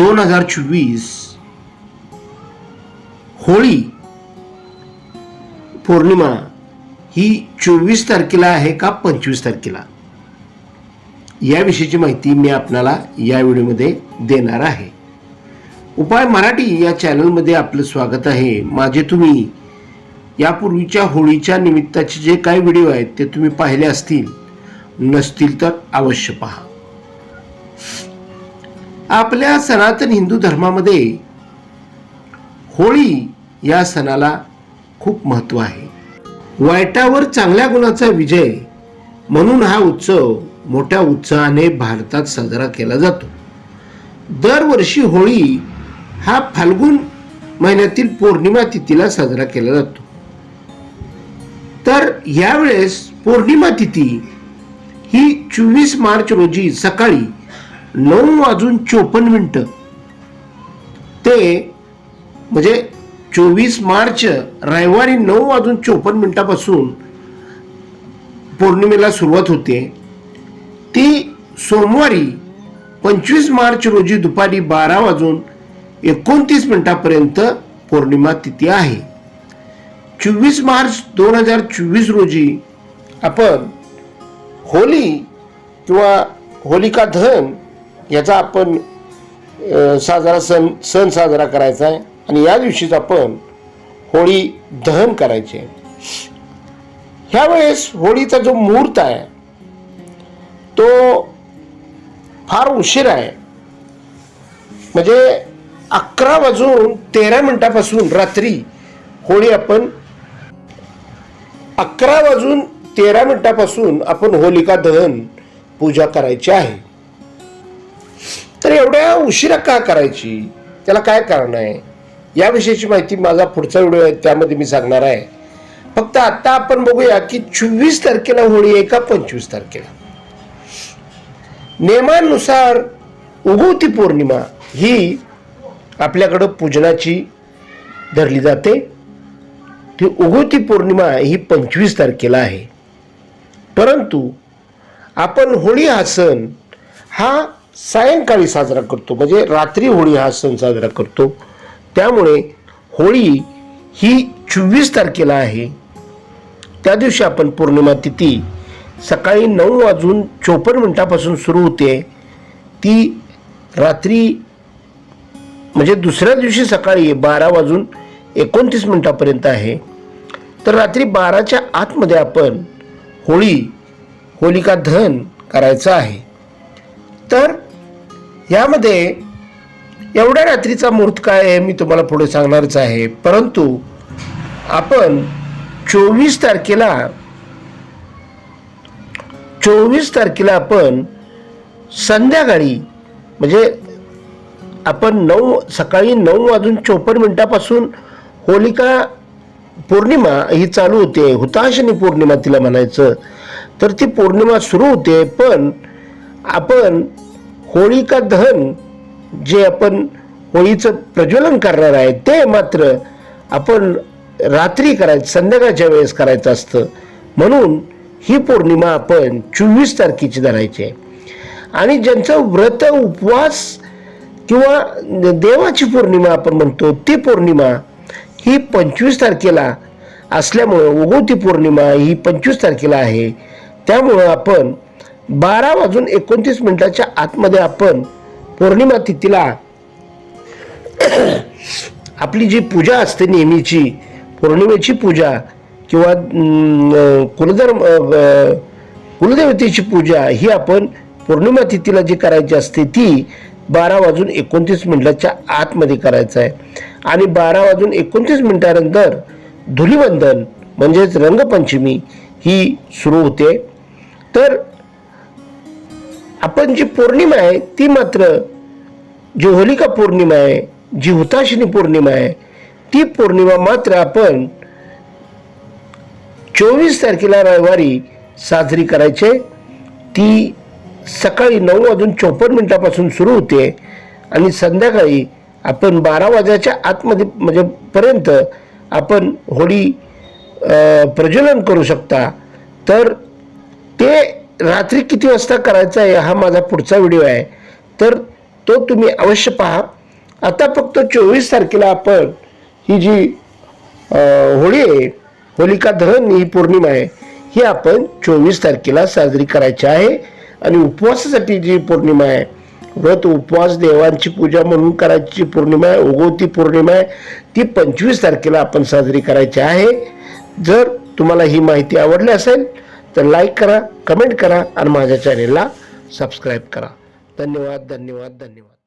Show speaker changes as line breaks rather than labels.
दोन हजार चोवीस होळी पौर्णिमा ही चोवीस तारखेला आहे का पंचवीस तारखेला? याविषयीची माहिती मी आपणाला या व्हिडिओमध्ये देणार आहे. उपाय मराठी या चॅनलमध्ये आपलं स्वागत आहे. माझे तुम्ही यापूर्वीच्या होळीच्या निमित्ताचे जे काही व्हिडिओ आहेत ते तुम्ही पाहिले असतील नसतील तर अवश्य पहा. आपल्या सनातन हिंदू धर्मामध्ये होळी या सणाला खूप महत्त्व आहे. वाईटावर चांगल्या गुणाचा विजय म्हणून हा उत्सव मोठ्या उत्साहाने भारतात साजरा केला जातो. दरवर्षी होळी हा फाल्गुन महिन्यातील पौर्णिमा तिथीला साजरा केला जातो. तर यावेळेस पौर्णिमा तिथी ही चोवीस मार्च रोजी सकाळी नऊ वाजून चोपन्न मिनटं. ते म्हणजे चोवीस मार्च रविवारी नऊ वाजून चोपन्न मिनटापासून पौर्णिमेला सुरुवात होते. ती सोमवारी पंचवीस मार्च रोजी दुपारी बारा वाजून एकोणतीस मिनटापर्यंत पौर्णिमा तिथी आहे. चोवीस मार्च दोन हजार चोवीस रोजी आपण होली किंवा होलिका दहन याचा आपण साजरा सण सण साजरा करायचा आहे. आणि या दिवशीच आपण होळी दहन करायचे ह्यावेळेस होळीचा जो मुहूर्त आहे तो फार उशीर आहे. म्हणजे अकरा वाजून तेरा मिनिटापासून रात्री होळी आपण अकरा वाजून तेरा मिनिटापासून आपण होलिका दहन पूजा करायची आहे. तर एवढ्या उशिरा का करायची? त्याला काय कारण आहे? याविषयीची माहिती माझा पुढचा व्हिडिओ आहे त्यामध्ये मी सांगणार आहे. फक्त आता आपण बघूया की चोवीस तारखेला होळी आहे का पंचवीस तारखेला? नियमानुसार उगवती पौर्णिमा ही आपल्याकडं पूजनाची धरली जाते. ती उगवती पौर्णिमा ही पंचवीस तारखेला आहे. परंतु आपण होळी हा सण हा सायंकाळी साजरा करतो. म्हणजे रात्री होळी हा सण साजरा करतो. त्यामुळे होळी ही चोवीस तारखेला आहे. त्या दिवशी आपण पौर्णिमा तिथी सकाळी नऊ वाजून चोपन्न मिनटापासून सुरू होते. ती रात्री म्हणजे दुसऱ्या दिवशी सकाळी बारा वाजून एकोणतीस मिनटापर्यंत आहे. तर रात्री बाराच्या आतमध्ये आपण होळी होलिका दहन करायचं आहे. तर यामध्ये एवढ्या रात्रीचा मुहूर्त काय आहे मी तुम्हाला पुढे सांगणारच आहे. परंतु आपण चोवीस तारखेला चोवीस तारखेला आपण संध्याकाळी म्हणजे आपण नऊ सकाळी नऊ वाजून चोपन्न मिनिटापासून होलिका पौर्णिमा ही चालू होते. हुताशनी पौर्णिमा तिला म्हणायचं. तर ती पौर्णिमा सुरू होते पण आपण होळिका दहन जे आपण होळीचं प्रज्वलन करणार आहे ते मात्र आपण रात्री करायचं संध्याकाळच्या वेळेस करायचं असतं. म्हणून ही पौर्णिमा आपण चोवीस तारखेची धरायची आहे. आणि ज्यांचं व्रत उपवास किंवा देवाची पौर्णिमा आपण म्हणतो ती पौर्णिमा ही पंचवीस तारखेला असल्यामुळं उगवती पौर्णिमा ही पंचवीस तारखेला आहे. त्यामुळं आपण बारा वाजून एकोणतीस मिनिटाच्या आतमध्ये आपण पौर्णिमा तिथीला आपली जी पूजा असते नेहमीची पौर्णिमेची पूजा किंवा कुलधर्म कुलदेवतेची पूजा ही आपण पौर्णिमा तिथीला जी करायची असते ती बारा वाजून एकोणतीस मिनिटाच्या आतमध्ये करायचं आहे. आणि बारा वाजून एकोणतीस मिनिटानंतर धुलीवंदन म्हणजेच रंगपंचमी ही सुरू होते. तर आपण जी पौर्णिमा आहे ती मात्र जी होलिका पौर्णिमा आहे जी हुताशिनी पौर्णिमा आहे ती पौर्णिमा मात्र आपण चोवीस तारखेला रविवारी साजरी करायचे. ती सकाळी नऊ वाजून चोपन्न मिनिटापासून सुरू होते आणि संध्याकाळी आपण बारा वाजाच्या आतमध्ये म्हणजे पर्यंत आपण होळी प्रज्वलन करू शकता. तर ते रात्री किती वाजता करायचा आहे हा माझा पुढचा व्हिडिओ आहे. तर तो तुम्ही अवश्य पहा. आता फक्त चोवीस तारखेला आपण ही जी होळी आहे होलिका दहन ही पौर्णिमा आहे ही आपण चोवीस तारखेला साजरी करायची आहे. आणि उपवासासाठी जी पौर्णिमा आहे व्रत उपवास देवांची पूजा म्हणून करायची पौर्णिमा आहे उगवती पौर्णिमा आहे ती पंचवीस तारखेला आपण साजरी करायची आहे. जर तुम्हाला ही माहिती आवडली असेल तर लाईक करा कमेंट करा आणि माझ्या चॅनेलला सबस्क्राईब करा. धन्यवाद धन्यवाद धन्यवाद.